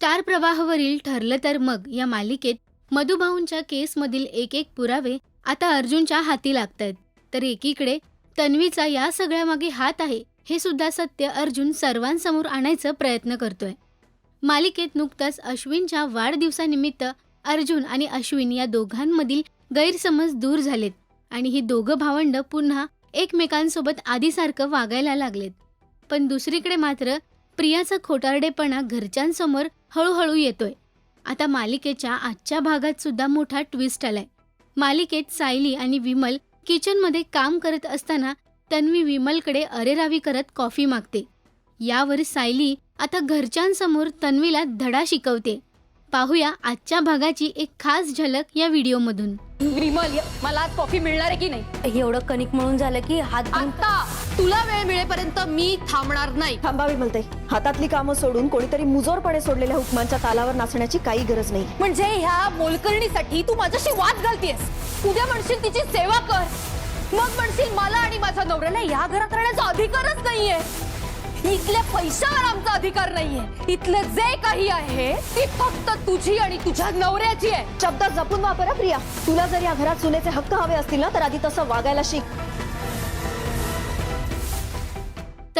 Star प्रवाहावरील ठरलं तर मग या मालिकेत मधुभाऊंच्या केसमधील एक एक पुरावे आता अर्जुनच्या हाती लागत आहेत तर एकीकडे तन्वीचा या सगळ्यामागे हात आहे हे सुद्धा सत्य अर्जुन सर्वांसमोर आणायचा प्रयत्न करतोय. मालिकेत नुकताच अश्विनच्या वाढदिवसानिमित्त अर्जुन आणि अश्विन या दोघांमधील गैरसमज दूर झालेत आणि ही दोघं भावंड पुन्हा एकमेकांसोबत आधीसारखं वागायला लागलेत. पण दुसरीकडे मात्र प्रियाचा खोटारडेपणा घरच्यांसमोर हळूहळू येतोय. आता मालिकेच्या आजच्या भागात सुद्धा मोठा ट्विस्ट आलाय. मालिकेत सायली आणि विमल किचनमध्ये काम करत असताना तन्वी विमलकडे अरेरावी करत कॉफी मागते. यावर सायली आता घरच्यांसमोर तन्वीला धडा शिकवते. पाहूया आजच्या भागाची एक खास झलक या व्हिडिओमधून. विमल मला आज कॉफी मिळणार आहे की नाही? एवढं कणिक म्हणून झालं की हात आता! तुला वेळ मिळेपर्यंत मी थांबणार नाही. थांबावी म्हणते हातातली कामं सोडून कोणीतरी मुजोरपणे सोडलेल्या हुकमांच्या तालावर नाचण्याची काही गरज नाही. म्हणजे ह्या मोलकरणीसाठी तू माझ्याशी वाद घालतेस उद्या म्हणशील तिची सेवा कर. मग म्हणशील मला आणि माझ्या नवऱ्याला या घरात राहण्याचा अधिकारच नाहीये. इथल्या पैशावर आमचा अधिकार नाहीये. इथलं जे काही आहे ती फक्त तुझी आणि तुझ्या नवऱ्याची आहे. शब्द जपून वापरा प्रिया. तुला जर या घरात सुनेचे हक्क हवे असतील ना तर आधी तसं वागायला शिक.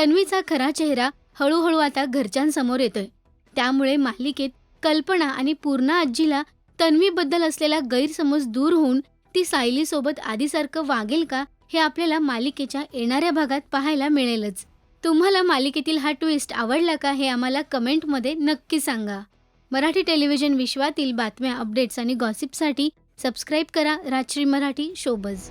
तन्वीचा खरा चेहरा हळूहळू आता घरच्यांसमोर येतोय. त्यामुळे मालिकेत कल्पना आणि पूर्णा आजीला तन्वीबद्दल असलेला गैरसमज दूर होऊन ती सायलीसोबत आधीसारखं वागेल का हे आपल्याला मालिकेच्या येणाऱ्या भागात पाहायला मिळेलच. तुम्हाला मालिकेतील हा ट्विस्ट आवडला का हे आम्हाला कमेंटमध्ये नक्की सांगा. मराठी टेलिव्हिजन विश्वातील बातम्या अपडेट्स आणि गॉसिपसाठी सबस्क्राईब करा राजश्री मराठी शोबज.